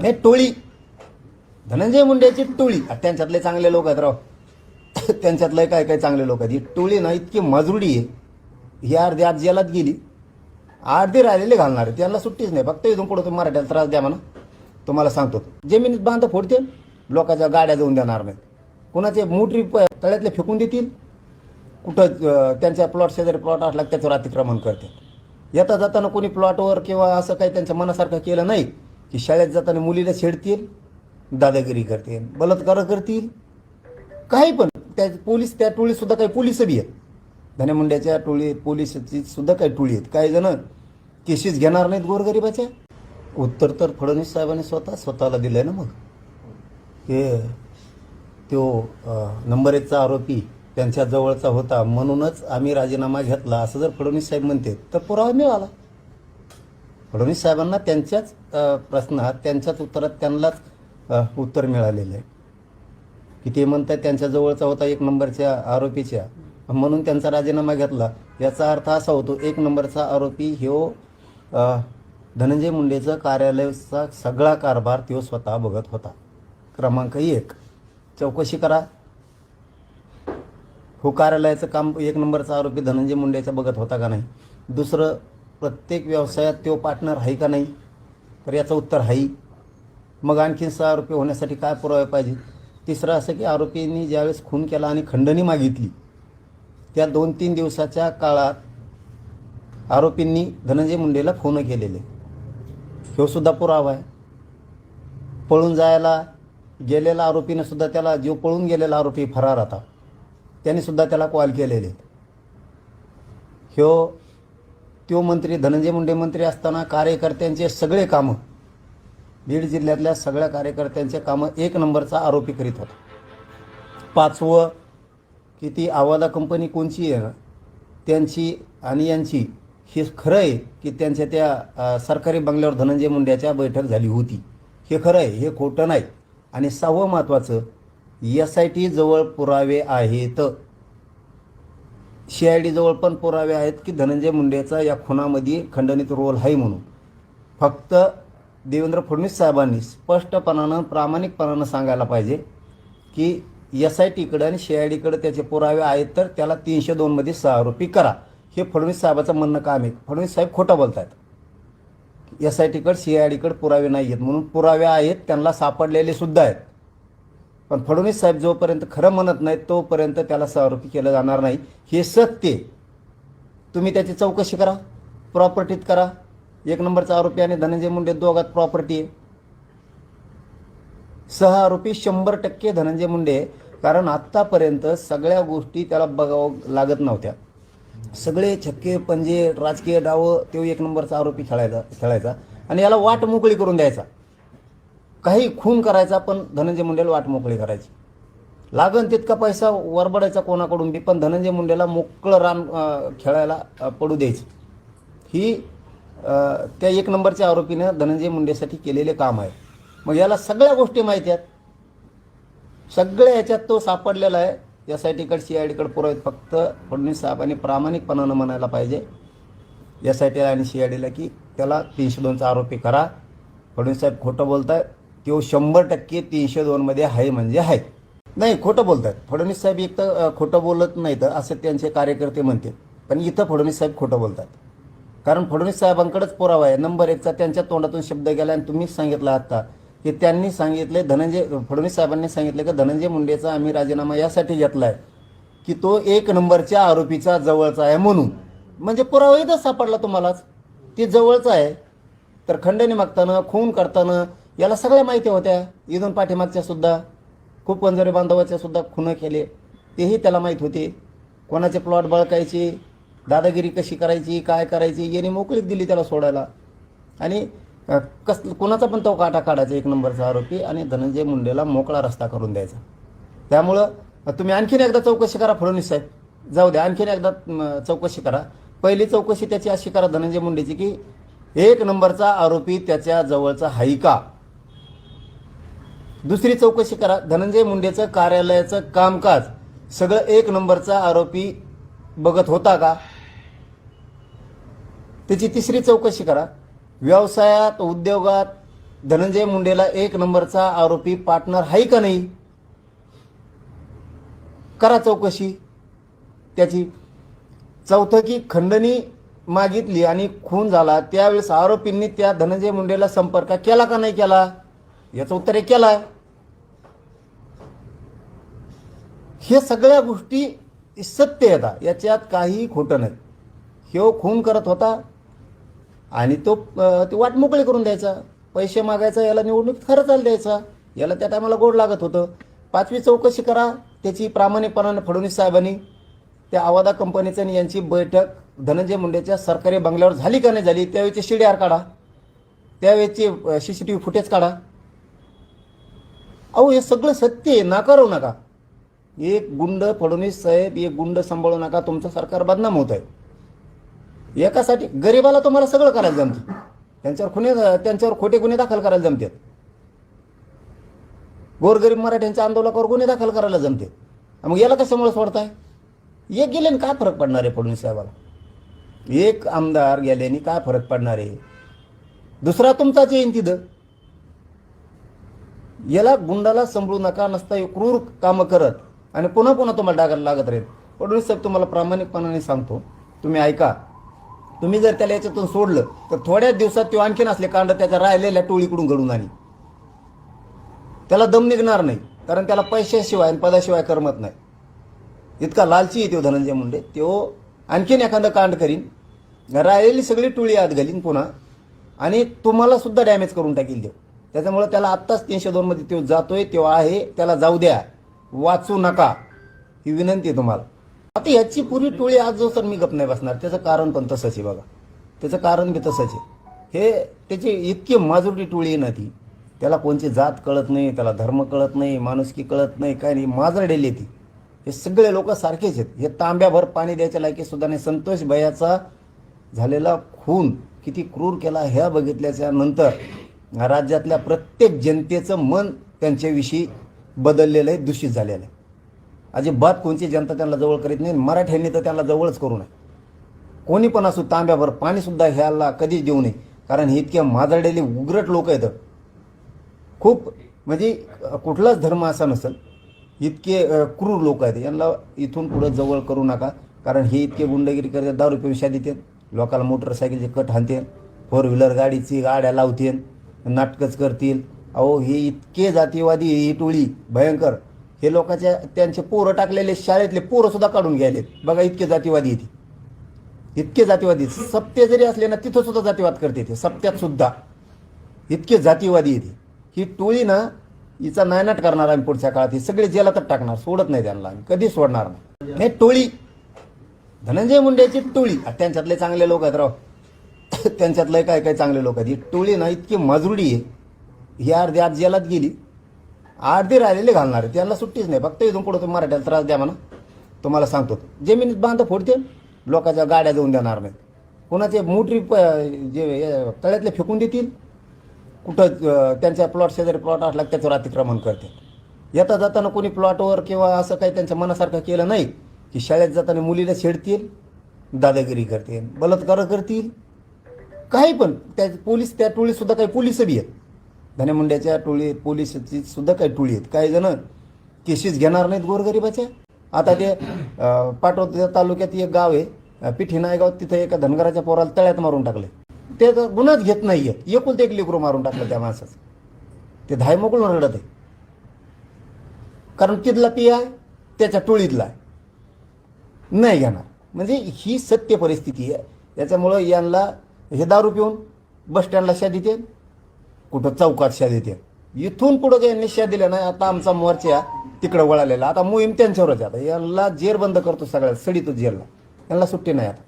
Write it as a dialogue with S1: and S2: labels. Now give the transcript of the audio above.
S1: नाही टोळी. धनंजय मुंडेची टोळी. त्यांच्यातले चांगले लोक आहेत राव. त्यांच्यातले काय काय चांगले लोक आहेत? ही टोळी ना इतकी मजुरी आहे. ही अर्धी आज जेलात गेली. अर्धी राहिलेले घालणार त्यांना सुट्टीच नाही. फक्त इथून पुढे तुम्ही मराठ्याला त्रास द्या म्हणा. तुम्हाला सांगतो. जमिनीत बांध फोडते लोकांच्या गाड्या जाऊन देणार नाहीत. कुणाचे मोटरी प- तळ्यातले फेकून देतील. कुठं त्यांच्या प्लॉट शेजारी प्लॉट असला की त्याच्यावर अतिक्रमण करते येता जाताना कोणी प्लॉटवर किंवा असं काही त्यांच्या मनासारखं केलं नाही. की शाळेत जाताना मुलीला छेडतील दादागिरी करतील बलात्कार करतील. काही पण. त्या पोलीस त्या टोळीत सुद्धा काही पोलीस बी आहेत. धनेमुंड्याच्या टोळी पोलिसची सुद्धा काही टोळी आहेत. काही जण केसेस घेणार नाहीत गोरगरिबाच्या. उत्तर तर फडणवीस साहेबांनी स्वतः स्वतःला दिलं आहे ना मग. हे तो नंबर एकचा आरोपी त्यांच्या जवळचा होता. म्हणूनच आम्ही राजीनामा घेतला. असं जर फडणवीस साहेब म्हणते तर पुरावा मिळाला. फडणवीस साहेबांना त्यांच्याच प्रश्नात त्यांच्याच उत्तरात त्यांनाच उत्तर मिळालेलं आहे. की ते म्हणतात त्यांच्या जवळचा होता एक नंबरच्या आरोपीच्या. म्हणून त्यांचा राजीनामा घेतला. याचा अर्थ असा होतो एक नंबरचा आरोपी ह्यो धनंजय मुंडेचं कार्यालयाचा सगळा कारभार तो स्वतः बघत होता. क्रमांक एक. चौकशी करा. हो कार्यालयाचं काम एक नंबरचा आरोपी धनंजय मुंडेचा बघत होता का नाही? दुसरं प्रत्येक व्यवसायात तो पार्टनर आहे का नाही? तर याचं उत्तर आहे. मग आणखीन सहा आरोपी होण्यासाठी काय पुरावे पाहिजे तिसरं असं की आरोपींनी ज्यावेळेस खून केला आणि खंडणी मागितली त्या दोन तीन दिवसाच्या काळात आरोपींनी धनंजय मुंडेला फोन केलेले. ह्यो सुद्धा पुरावा आहे. पळून जायला गेलेला आरोपीनं सुद्धा त्याला जो पळून गेलेला आरोपी फरार आता त्याने सुद्धा त्याला कॉल केलेले. ह्यो त्यो मंत्री धनंजय मुंडे मंत्री असताना कार्यकर्त्यांचे सगळे कामं बीड जिल्ह्यातल्या सगळ्या कार्यकर्त्यांचे कामं एक नंबरचा आरोपी करीत होता. पाचवं की ती आवादा कंपनी कोणची आहे? त्यांची आणि यांची. हे खरं आहे की त्यांच्या त्या सरकारी बंगल्यावर धनंजय मुंड्याच्या बैठक झाली होती. हे खरं आहे हे खोटं नाही. आणि सहावं महत्त्वाचं एस आय टी जवळ पुरावे आहेत. सी आय पण पुरावे आहेत की धनंजय मुंडेचा या खुनामध्ये खंडनित रोल आहे म्हणून. फक्त देवेंद्र फडणवीस साहेबांनी स्पष्टपणानं प्रामाणिकपणानं सांगायला पाहिजे की एस आय टीकडं आणि सी आय त्याचे पुरावे आहेत तर त्याला तीनशे दोनमध्ये सहा आरोपी करा. हे फडणवीस साहेबाचं म्हणणं काम आहे. फडणवीस साहेब खोटं बोलत आहेत एस आय टीकडं सी आय डीकडं पुरावे नाही आहेत म्हणून पुरावे आहेत त्यांना सापडलेले सुद्धा आहेत. पण फडणवीस साहेब जोपर्यंत खरं म्हणत नाहीत तोपर्यंत त्याला सहआरोपी केलं जाणार नाही. हे सत्य आहे. तुम्ही त्याची चौकशी करा प्रॉपर्टीत करा. एक नंबरचा आरोपी आणि धनंजय मुंडे दोघात प्रॉपर्टी आहे. सह आरोपी शंभर टक्के धनंजय मुंडे कारण आत्तापर्यंत सगळ्या गोष्टी त्याला बघावं लागत नव्हत्या. सगळे छक्के पंजे राजकीय डावं तो एक नंबरचा आरोपी खेळायचा खेळायचा. आणि याला वाट मोकळी करून द्यायचा. काही खून करायचा पण धनंजय मुंडेला वाट मोकळी करायची. लागन तितका पैसा वरबडायचा कोणाकडून बी पण धनंजय मुंडेला मोकळं रान खेळायला पडू द्यायचं. ही त्या एक नंबरच्या आरोपीनं धनंजय मुंडेसाठी केलेले काम आहे. मग याला सगळ्या गोष्टी माहिती आहेत. सगळ्या याच्यात तो सापडलेला आहे. एस आय टीकडे सी आय डीकडे पुरवत फक्त फडणवीस साहेबांनी प्रामाणिकपणानं म्हणायला पाहिजे. एस आय टीला आणि सी आय डीला की त्याला तीनशे दोनचा आरोपी करा. फडणवीस साहेब खोटं बोलत आहे तो शंभर टक्के तीनशे दोनमध्ये आहे म्हणजे आहे. नाही खोटं बोलतात. फडणवीस साहेब एक तर खोटं बोलत नाहीत असं त्यांचे कार्यकर्ते म्हणतात पण इथं फडणवीस साहेब खोटं बोलतात. कारण फडणवीस साहेबांकडेच पुरावा आहे. नंबर एकचा त्यांच्या तोंडातून शब्द गेला आणि तुम्हीच सांगितलं आता की त्यांनी सांगितले धनंजय फडणवीस साहेबांनी सांगितले की धनंजय मुंडेचा आम्ही राजीनामा यासाठी घेतला आहे की तो एक नंबरच्या आरोपीचा जवळचा आहे म्हणून. म्हणजे पुरावाही तर सापडला तुम्हालाच. ती जवळचा आहे. तर खंडणी मागताना खून करताना याला सगळ्या माहिती होत्या. इथून पाठीमागच्या सुद्धा खूप वंजरे बांधवाच्या सुद्धा खुनं केले. तेही त्याला माहीत होते. कोणाचे प्लॉट बळकायचे दादागिरी कशी करायची काय करायची याने मोकळीक दिली त्याला सोडायला. आणि कस कोणाचा पण तो काटा काढायचा एक नंबरचा आरोपी आणि धनंजय मुंडेला मोकळा रस्ता करून द्यायचा. त्यामुळं तुम्ही आणखीन एकदा चौकशी करा फडणवीस साहेब. जाऊ द्या आणखीन एकदा चौकशी करा. पहिली चौकशी त्याची अशी करा धनंजय मुंडेची की एक नंबरचा आरोपी त्याच्या जवळचा हाई का दुसरी चौकशी करा. धनंजय मुंडेचं कार्यालयाचं कामकाज. सगळं एक नंबरचा आरोपी बघत होता का? त्याची तिसरी चौकशी करा. व्यवसायात उद्योगात धनंजय मुंडेला एक नंबरचा आरोपी पार्टनर आहे का नाही? करा चौकशी. त्याची चौथं की खंडणी मागितली आणि खून झाला. त्यावेळेस आरोपींनी त्या धनंजय मुंडेला संपर्क केला का नाही केला? याचं उत्तर केला. हे सगळ्या गोष्टी सत्य येतात याच्यात काहीही खोटं नाही. ह्यो खून करत होता आणि तो ते ती वाट मोकळी करून द्यायचा. पैसे मागायचा याला निवडणूक खरं चाल द्यायचा. याला त्या टायमाला गोड लागत होतं. पाचवी चौकशी करा त्याची प्रामाणिकपणाने फडणवीस साहेबांनी त्या आवादा कंपनीचं आणि यांची बैठक धनंजय मुंडेच्या सरकारी बंगल्यावर झाली का नाही झाली त्यावेळेचे शिडीआर काढा. त्यावेळेचे C C T V footage काढा. अहो हे सगळं सत्य आहे. नाकारू नका. एक गुंड फडणवीस साहेब एक गुंड सांभाळू नका तुमचं सरकार बदनाम होत आहे एकासाठी गरिबाला तुम्हाला सगळं करायला जमतं. त्यांच्यावर खुने त्यांच्यावर खोटे गुन्हे दाखल करायला जमतात. गोरगरीब मराठ्यांच्या आंदोलनावर गुन्हे दाखल करायला जमते मग याला कशामुळे सोडताय? एक गेल्याने काय फरक पडणार आहे फडणवीस साहेबाला? एक आमदार गेल्याने काय फरक पडणार आहे? दुसरा तुमचाच येईन तिथं. याला गुंडाला संभळू नका नसता क्रूर कामं करत. आणि पुन्हा पुन्हा तुम्हाला डागायला लागत राहील. फडणवीस साहेब तुम्हाला प्रामाणिकपणाने सांगतो. तुम्ही ऐका. तुम्ही जर त्याला याच्यातून सोडलं तर थोड्याच दिवसात तो आणखीन असले कांड त्याच्या राहिलेल्या टोळीकडून घडून आली. त्याला दम निघणार नाही कारण त्याला पैशाशिवाय आणि पदाशिवाय करमत नाही. इतका लालची आहे तो धनंजय मुंडे. तो आणखीन एखादं कांड करीन राहिलेली सगळी टोळी आत घालीन पुन्हा आणि तुम्हाला सुद्धा डॅमेज करून टाकील देव त्याच्यामुळे त्याला आत्ताच तीनशे दोनमध्ये तो जातोय तो आहे त्याला जाऊ द्या. वाचू नका ही विनंती आहे तुम्हाला. आता याची पुरी टोळी आज जो सर मी गप नाही बसणार त्याचं कारण पण तसंच आहे बघा. त्याचं कारण बी तसंच आहे. हे त्याची इतकी माजुरी टोळी आहे ना ती त्याला कोणची जात कळत नाही त्याला धर्म कळत नाही माणुसकी कळत नाही काय नाही माजरडेली ती. हे सगळे लोक सारखेच आहेत. हे तांब्याभर पाणी द्यायच्या लायकी सुद्धा नाही. संतोष भयाचा झालेला खून किती क्रूर केला ह्या बघितल्याच्या नंतर राज्यातल्या प्रत्येक जनतेचं मन त्यांच्याविषयी बदललेलं आहे दूषित झालेलं आहे. अजिबात कोणची जनता त्यांना जवळ करीत नाही मराठ्यांनी तर त्यांना जवळच करू नये. कोणी पण असो तांब्याभर पाणीसुद्धा ह्याला कधीच देऊ नये. कारण हे इतके माजरडेले उग्रट लोक आहेत. खूप म्हणजे कुठलाच धर्म असा नसेल. इतके क्रूर लोक आहेत. यांना इथून पुढं जवळ करू नका. कारण हे इतके गुंडगिरी करतात दारू पिऊन शादी देतात लोकाला मोटरसायकलचे कट हाणते फोर व्हीलर गाडीची गाड्या लावते नाटकच करतील. अहो हे इतके जातीवादी ही टोळी भयंकर. हे लोकांच्या त्यांचे पोरं टाकलेले शाळेतले पोरं सुद्धा काढून घ्यायलेत. बघा इतके जातीवादी येते इतके जातीवादी सप्ते जरी असले ना तिथं सुद्धा जातीवाद करते ते सप्त्यात सुद्धा. इतके जातीवादी येते ही टोळी ना हिचा नायनाट करणार आम्ही पुढच्या काळात. ही सगळे जेलातच टाकणार सोडत नाही त्यांना आम्ही. कधी सोडणार नाही. हे टोळी धनंजय मुंडेची टोळी. त्यांच्यातले चांगले लोक आहेत राव. त्यांच्यातले काय काय चांगले लोक आहेत. ही टोळी ना इतकी मजरुडी आहे. ही अर्धी आज जेलात गेली. अर्धी राहिलेले घालणार. आहे त्यांना सुट्टीच नाही. फक्त इथून पुढं तुम्ही मराठ्याला त्रास द्या म्हणा तुम्हाला सांगतो. जमिनीत बांध फोडतील. लोकांच्या गाड्या जाऊन देणार नाहीत. कोणाचे मोटरी प जे हे तळ्यातले फेकून देतील. कुठं त्यांच्या प्लॉट शेजारी प्लॉट असला त्याच्यावर अतिक्रमण करते येता जाताना कोणी प्लॉटवर किंवा असं काही त्यांच्या मनासारखं केलं नाही की शाळेत जाताना मुलीला छेडतील दादागिरी करतील बलात्कार करतील. काही पण. त्या पोलीस त्या टोळीसुद्धा काही पोलीस बी आहेत. धनेमुंड्याच्या टोळी पोलिसची सुद्धा काही टोळी आहेत. काही जण केसेस घेणार नाहीत गोरगरिबाच्या. आता ते पाटोदा तालुक्यात एक गाव आहे पिठी नायगाव तिथं एका धनगराच्या पोराला तळ्यात मारून टाकले ते तर गुन्हाच घेत नाही आहे एकुलते एक लेकरू मारून टाकलं त्या माणसाचं. ते धाय मोकळून रडत आहे. कारण तिथला पी आहे त्याच्या टोळीतला आहे. नाही घेणार. म्हणजे ही सत्य परिस्थिती आहे. त्याच्यामुळं यांना हे दारू पिऊन बस स्टँडला शादी देते कुठं चौकात शा देते. इथून पुढं काही यांनी शा दिल्या नाही आता आमचा मोर्चा तिकडं वळालेला. आता मोहीम त्यांच्यावरच आता यांना जेर बंद करतो सगळ्यात सडीतो जेरला. यांना सुट्टी नाही आता.